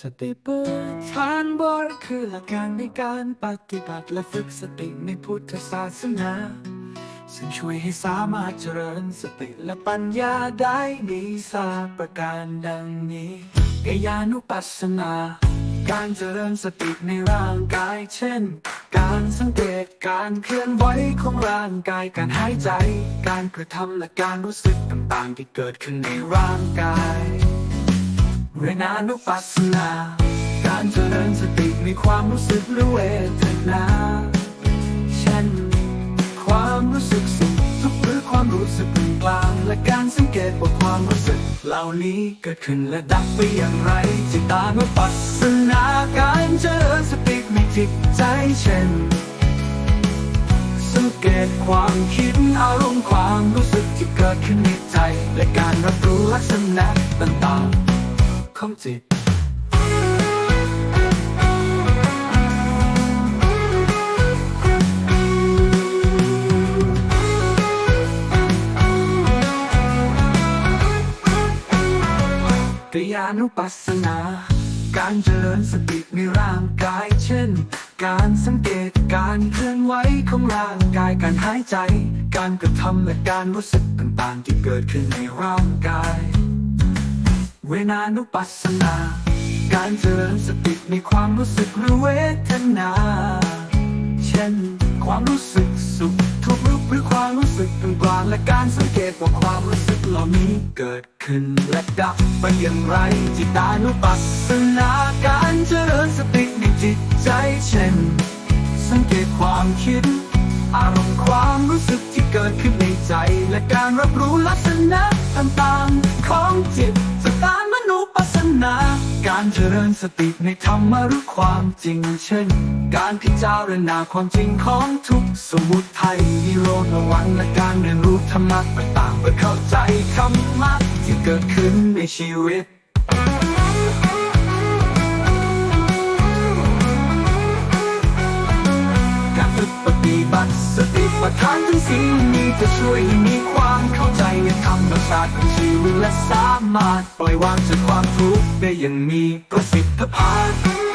สติเปิดทานบรคือหลักการในการปฏิบัติและฝึกสติในพุทธศาสนา ซึ่งช่วยให้สามารถเจริญสติและปัญญาได้มีสาประการดังนี้กายานุปัสสนา การเจริญสติในร่างกายเช่น การสังเกตการเคลื่อนไหวของร่างกายการหายใจ การกระทำและการรู้สึกต่างๆ ที่เกิดขึ้นในร่างกาย เวนานุปัสสนา การเจริญสติในความรู้สึกหรือเวทนาเช่น ความรู้สึกสุขทุกหรือความรู้สึกกลางและการสังเกตว่าความรู้สึก เหล่านี้เกิดขึ้นและดับไปอย่างไรจิตานุปัสสนาการเจริญสติในจิตใจเช่นสังเกตความคิดอารมณ์ความรู้สึกที่เกิดขึ้นในใจ และการรับรู้ลักษณะต่างๆ ของจิตกายานุปัสสนา การเจริญสติในร่างกายเช่น การสังเกตการเคลื่อนไหวของร่างกายการหายใจ การกระทำและการรู้สึกต่างๆ ที่เกิดขึ้นในร่างกาย เวนานุปัสสนา การเจริญสติในความรู้สึกหรือเวทนา เช่น ความรู้สึกสุขทุกข์หรือความรู้สึกกลางๆและการสังเกตว่าความรู้สึกเหล่านี้เกิดขึ้นและดับไปอย่างไร จิตานุปัสสนาการเจริญสติในจิตใจเช่น สังเกตความคิด อารมณ์ความรู้สึกที่เกิดขึ้นในใจ และการรับรู้ลักษณะต่างๆของจิต เจริญสติในธรรมะรู้ความจริงเช่น การพิจารณาความจริงของทุกสมุทัยนิโรธระวังและการเรียนรู้ธรรมะต่างๆเพื่อเข้าใจธรรมะที่เกิดขึ้นในชีวิต ปัฏฐานทั้งสี่นี้จะช่วยให้มีความเข้าใจในธรรมชาติของชีวิตและสามารถ ปล่อยวางจากความทุกข์ได้อย่างมีประสิทธิภาพ